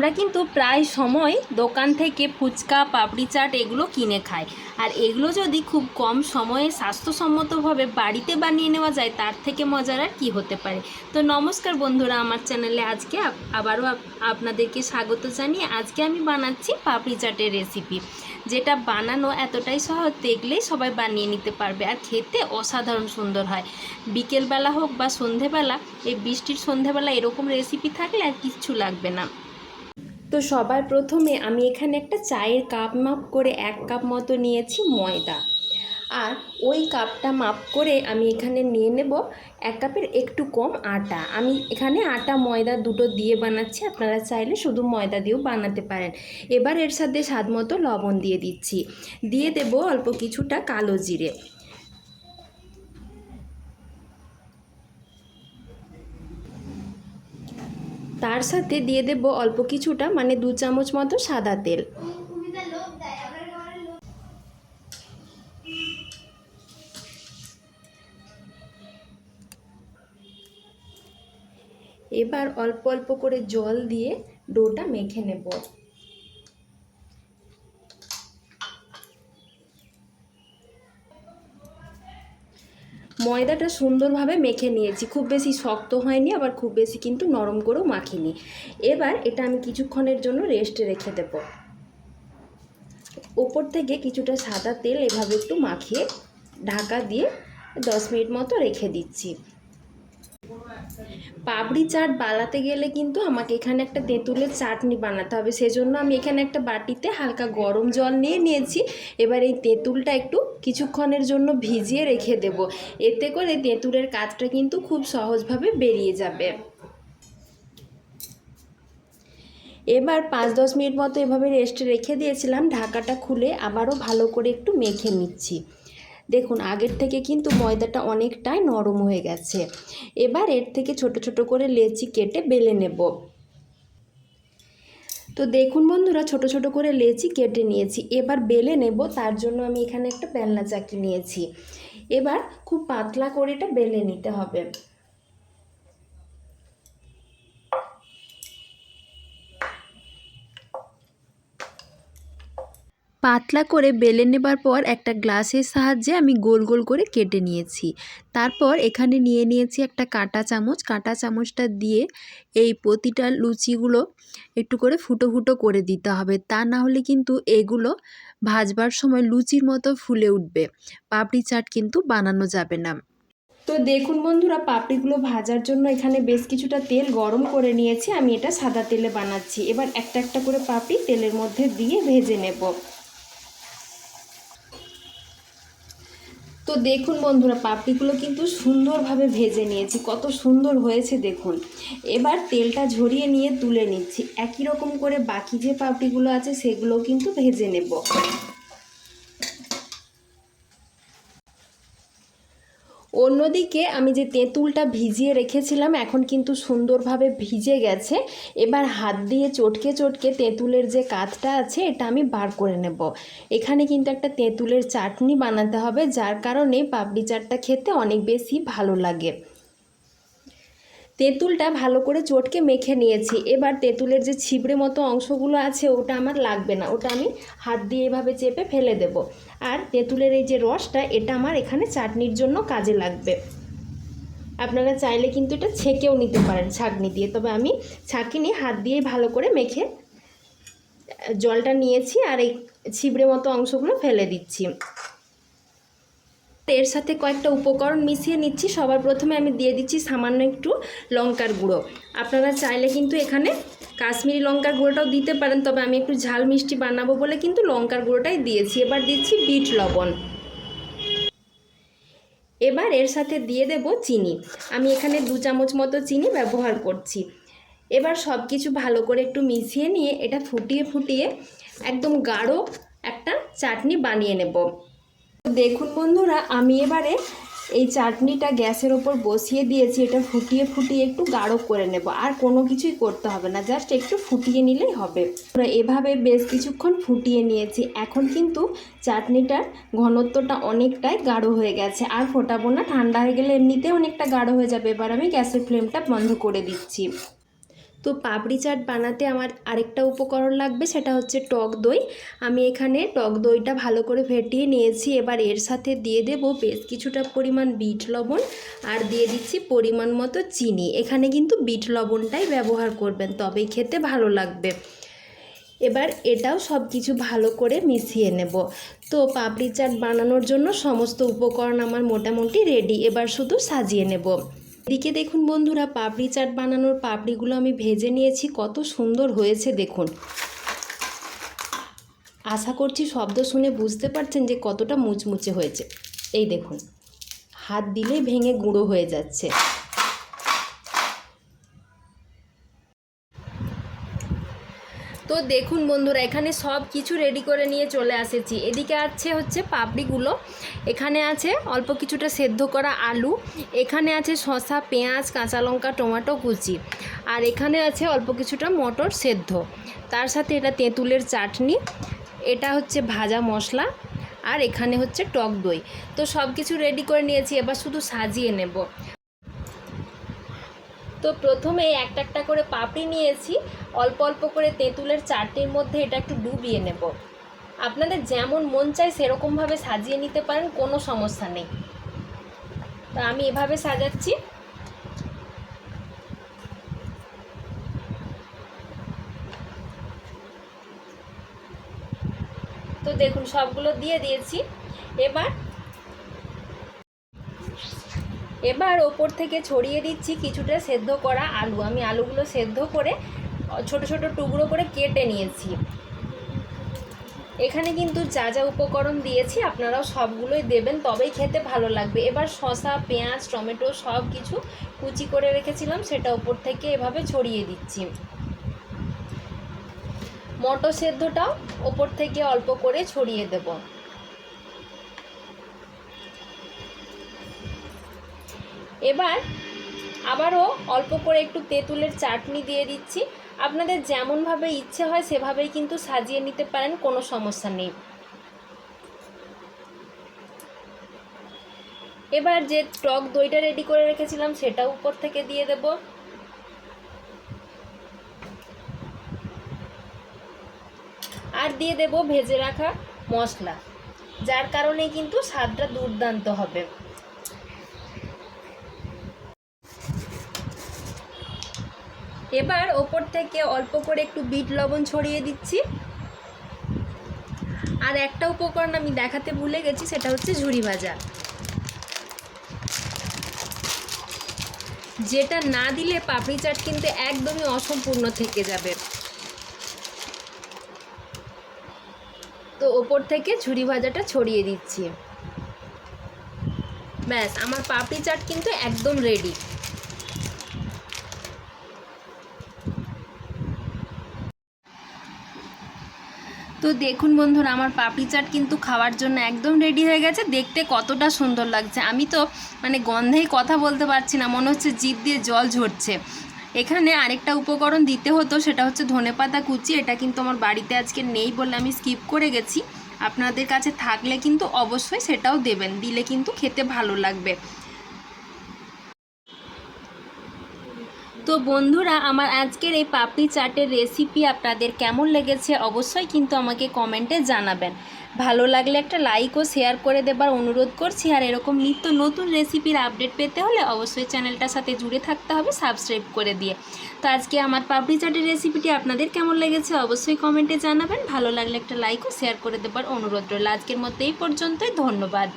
আমরা কিন্তু প্রায় সময় দোকান থেকে ফুচকা, পাপড়ি চাট এগুলো কিনে খাই। আর এগুলো যদি খুব কম সময়ে স্বাস্থ্যসম্মতভাবে বাড়িতে বানিয়ে নেওয়া যায়, তার থেকে মজার আর কী হতে পারে? তো নমস্কার বন্ধুরা, আমার চ্যানেলে আজকে আবারও আপ- আপনাদেরকে স্বাগত জানিয়ে আজকে আমি বানাচ্ছি পাপড়ি চাটের রেসিপি যেটা বানানো এতটাই সহজ, দেখলেই সবাই বানিয়ে নিতে পারবে। আর খেতে অসাধারণ সুন্দর হয়। বিকেলবেলা হোক বা সন্ধেবেলা, এই বৃষ্টির সন্ধেবেলা এরকম রেসিপি থাকলে আর কিচ্ছু লাগবে না। তো সবার প্রথমে আমি এখানে একটা চায়ের কাপ মাপ করে এক কাপ মতো নিয়েছি ময়দা। আর ওই কাপটা মাপ করে আমি এখানে নিয়ে নেব এক কাপের একটু কম আটা। আমি এখানে আটা, ময়দা দুটো দিয়ে বানাচ্ছি, আপনারা চাইলে শুধু ময়দা দিয়েও বানাতে পারেন। এবার এর সাথে স্বাদ মতো লবণ দিয়ে দিচ্ছি। দিয়ে দেব অল্প কিছুটা কালো জিরে। তার সাথে দিয়ে দেব অল্প কিছুটা মানে দু চামচ মতো সাদা তেল। এবার অল্প অল্প করে জল দিয়ে ডোটা মেখে নেব। ময়দাটা সুন্দরভাবে মেখে নিয়েছি। খুব বেশি শক্ত হয়নি, আবার খুব বেশি কিন্তু নরম করেও মাখিনি। এবার এটা আমি কিছুক্ষণের জন্য রেস্টে রেখে দেব। ওপর থেকে কিছুটা সাদা তেল এভাবে একটু মাখিয়ে ঢাকা দিয়ে দশ মিনিট মতো রেখে দিচ্ছি। পাপড়ি চাট বানাতে গেলে কিন্তু আমাকে এখানে একটা তেঁতুলের চাটনি বানাতে হবে। সেজন্য আমি এখানে একটা বাটিতে হালকা গরম জল নিয়ে নিয়েছি। এবার এই তেঁতুলটা একটু কিছুক্ষণের জন্য ভিজিয়ে রেখে দেব। এতে করে তেঁতুলের কাজটা কিন্তু খুব সহজভাবে বেরিয়ে যাবে। এবার পাঁচ দশ মিনিট মতো এভাবে রেস্টে রেখে দিয়েছিলাম। ঢাকাটা খুলে আবারও ভালো করে একটু মেখে নিচ্ছি। দেখুন, আগের থেকে কিন্তু ময়দাটা অনেকটাই নরম হয়ে গেছে। এবার এর থেকে ছোট ছোট করে লেচি কেটে বেলে নেব। তো দেখুন বন্ধুরা, ছোট ছোট করে লেচি কেটে নিয়েছি। এবার বেলে নেব, তার জন্য আমি এখানে একটা বেলনা চাকি নিয়েছি। এবার খুব পাতলা করে এটা বেলে নিতে হবে। পাতলা করে বেলে নেবার পর একটা গ্লাসের সাহায্যে আমি গোল গোল করে কেটে নিয়েছি। তারপর এখানে নিয়ে নিয়েছি একটা কাঁটা চামচ। কাঁটা চামচটা দিয়ে এই প্রতিটা লুচিগুলো একটু করে ফুটো ফুটো করে দিতে হবে। তা না হলে কিন্তু এগুলো ভাজবার সময় লুচির মতো ফুলে উঠবে। পাপড়ি চাট কিন্তু বানানো যাবে না। তো দেখুন বন্ধুরা, পাপড়িগুলো ভাজার জন্য এখানে বেশ কিছুটা তেল গরম করে নিয়েছি। আমি এটা সাদা তেলে বানাচ্ছি। এবার একটা একটা করে পাপড়ি তেলের মধ্যে দিয়ে ভেজে নেব। তো দেখুন বন্ধুরা, পাপড়িগুলো কিন্তু সুন্দরভাবে ভেজে নিয়েছি, কত সুন্দর হয়েছে দেখুন। এবার তেলটা ঝরিয়ে নিয়ে তুলে নিচ্ছি। একই রকম করে বাকি যে পাপড়িগুলো আছে সেগুলো কিন্তু ভেজে নেব। অন্যদিকে আমি যে তেঁতুলটা ভিজিয়ে রেখেছিলাম, এখন কিন্তু সুন্দরভাবে ভিজে গেছে। এবার হাত দিয়ে চটকে চটকে তেঁতুলের যে কাতটা আছে, এটা আমি বার করে নেব। এখানে কিন্তু একটা তেঁতুলের চাটনি বানাতে হবে, যার কারণে পাপড়ি চাটটা খেতে অনেক বেশি ভালো লাগে। তেঁতুলটা ভালো করে চটকে মেখে নিয়েছি। এবার তেঁতুলের যে ছিবড়ে মতো অংশগুলো আছে, ওটা আমার লাগবে না। ওটা আমি হাত দিয়ে এভাবে চেপে ফেলে দেব। আর তেঁতুলের এই যে রসটা, এটা আমার এখানে চাটনির জন্য কাজে লাগবে। আপনারা চাইলে কিন্তু এটা ছেঁকেও নিতে পারেন ছাঁকনি দিয়ে। তবে আমি ছাঁকিনি হাত দিয়ে ভালো করে মেখে জলটা নিয়েছি আর এই ছিবড়ে মতো অংশগুলো ফেলে দিচ্ছি। এর সাথে কয়েকটা উপকরণ মিশিয়ে নিচ্ছি। সবার প্রথমে আমি দিয়ে দিচ্ছি সামান্য একটু লঙ্কার গুঁড়ো। আপনারা চাইলে কিন্তু এখানে কাশ্মীরি লঙ্কার গুঁড়োটাও দিতে পারেন, তবে আমি একটু ঝাল মিষ্টি বানাবো বলে কিন্তু লঙ্কার গুঁড়োটাই দিয়েছি। এবার দিচ্ছি বিট লবণ। এবার এর সাথে দিয়ে দেব চিনি। আমি এখানে দু চামচ মতো চিনি ব্যবহার করছি। এবার সব কিছু ভালো করে একটু মিশিয়ে নিয়ে এটা ফুটিয়ে ফুটিয়ে একদম গাঢ় একটা চাটনি বানিয়ে নেব। দেখুন বন্ধুরা, আমি এবারে এই চাটনিটা গ্যাসের ওপর বসিয়ে দিয়েছি, এটা ফুটিয়ে ফুটিয়ে একটু গাঢ় করে নেব। আর কোনো কিছুই করতে হবে না, জাস্ট একটু ফুটিয়ে নিলেই হবে। এভাবে বেশ কিছুক্ষণ ফুটিয়ে নিয়েছি, এখন কিন্তু চাটনিটার ঘনত্বটা অনেকটাই গাঢ় হয়ে গেছে। আর ফোটাবো না, ঠান্ডা হয়ে গেলে এমনিতে অনেকটা গাঢ় হয়ে যাবে। এবার আমি গ্যাসের ফ্লেমটা বন্ধ করে দিচ্ছি। তো পাপড়ি চাট বানাতে আমার আরেকটা উপকরণ লাগবে, সেটা হচ্ছে টক দই। আমি এখানে টক দইটা ভালো করে ফেটিয়ে নিয়েছি, এবার এর সাথে দিয়ে দেব বেশ কিছুটা পরিমাণ বিট লবণ আর দিয়ে দিচ্ছি পরিমাণ মতো চিনি। এখানে কিন্তু বিট লবণটাই ব্যবহার করবেন, তবেই খেতে ভালো লাগবে। এবার এটাও সব কিছু ভালো করে মিশিয়ে নেব। তো পাপড়ি চাট বানানোর জন্য সমস্ত উপকরণ আমার মোটামুটি রেডি, এবার শুধু সাজিয়ে নেব। এদিকে দেখুন বন্ধুরা, পাপড়ি চাট বানানোর পাপড়িগুলো আমি ভেজে নিয়েছি, কত সুন্দর হয়েছে দেখুন। আশা করছি শব্দ শুনে বুঝতে পারছেন যে কতটা মুচমুচে হয়েছে। এই দেখুন, হাত দিলে ভেঙে গুঁড়ো হয়ে যাচ্ছে। তো দেখুন বন্ধুরা, এখানে সব কিছু রেডি করে নিয়ে চলে এসেছি এদিকে আছে হচ্ছে পাপড়িগুলো, এখানে আছে অল্প কিছুটা সেদ্ধ করা আলু, এখানে আছে শসা, পেঁয়াজ, কাঁচা লঙ্কা, টমেটো, কুচি, আর এখানে আছে অল্প কিছুটা মটর সেদ্ধ। তার সাথে এটা তেঁতুলের চাটনি, এটা হচ্ছে ভাজা মশলা, আর এখানে হচ্ছে টক দই। তো সব কিছু রেডি করে নিয়েছি, এবার শুধু সাজিয়ে নেব। তো প্রথমে একটা একটা করে পাপড়ি নিয়েছি। অল্প অল্প করে তেঁতুলের চাটনির মধ্যে এটা একটু ডুবিয়ে নেব। আপনাদের যেমন মন চায় সেরকমভাবে সাজিয়ে নিতে পারেন, কোনো সমস্যা নেই। তো আমি এভাবে সাজাচ্ছি। তো দেখুন, সবগুলো দিয়ে দিয়েছি। এবার এবার ওপর থেকে ছড়িয়ে দিচ্ছি কিছুটা সেদ্ধ করা আলু। আমি আলুগুলো সেদ্ধ করে, ছোট ছোট টুকরো করে কেটে নিয়েছি। এখানে কিন্তু যা যা উপকরণ দিয়েছি আপনারাও সবগুলোই দেবেন, তবেই খেতে ভালো লাগবে। এবার শসা, পেঁয়াজ, টমেটো সব কিছু কুচি করে রেখেছিলাম, সেটা উপর থেকে এভাবে ছড়িয়ে দিচ্ছি। মটর সেদ্ধটাও ওপর থেকে অল্প করে ছড়িয়ে দেবো। এবার আবারও অল্প করে একটু তেঁতুলের চাটনি দিয়ে দিচ্ছি। আপনাদের যেমনভাবে ইচ্ছে হয় সেভাবেই কিন্তু সাজিয়ে নিতে পারেন, কোনো সমস্যা নেই। এবার যে টক দইটা রেডি করে রেখেছিলাম সেটা উপর থেকে দিয়ে দেব। আর দিয়ে দেব ভেজে রাখা মশলা, যার কারণে কিন্তু স্বাদটা দুর্দান্ত হবে। এবার ওপর থেকে অল্প করে একটু বিট লবণ ছড়িয়ে দিচ্ছি। আর একটা উপকরণ আমি দেখাতে ভুলে গেছি, সেটা হচ্ছে ঝুড়ি ভাজা। যেটা না দিলে পাপড়ি চাট কিন্তু একদমই অসম্পূর্ণ থেকে যাবে। তো ওপর থেকে ঝুড়ি ভাজাটা ছড়িয়ে দিচ্ছি। ব্যাস, আমার পাপড়ি চাট কিন্তু একদম রেডি তো দেখুন বন্ধুরা, আমার পাপড়ি চাট কিন্তু খাওয়ার জন্য একদম রেডি হয়ে গেছে। দেখতে কতটা সুন্দর লাগছে। আমি তো মানে গন্ধেই কথা বলতে পারছি না, মনে হচ্ছে জিভ দিয়ে জল ঝরছে। এখানে আরেকটা উপকরণ দিতে হতো, সেটা হচ্ছে ধনেপাতা কুচি। এটা কিন্তু আমার বাড়িতে আজকে নেই বলে আমি স্কিপ করে গেছি। আপনাদের কাছে থাকলে কিন্তু অবশ্যই সেটাও দেবেন, দিলে কিন্তু খেতে ভালো লাগবে। তো বন্ধুরা, আমার আজকের এই পাপড়ি চাটের রেসিপি আপনাদের কেমন লেগেছে অবশ্যই কিন্তু আমাকে কমেন্টে জানাবেন। ভালো লাগলে একটা লাইক ও শেয়ার করে দেবার অনুরোধ করছি। আর এরকম নিত্য নতুন রেসিপির আপডেট পেতে হলে অবশ্যই চ্যানেলটার সাথে জুড়ে থাকতে হবে সাবস্ক্রাইব করে দিয়ে। তো আজকে আমার পাপড়ি চাটের রেসিপিটি আপনাদের কেমন লেগেছে অবশ্যই কমেন্টে জানাবেন। ভালো লাগলে একটা লাইক ও শেয়ার করে দেবার অনুরোধ রইল। আজকের মতো এই পর্যন্তই, ধন্যবাদ।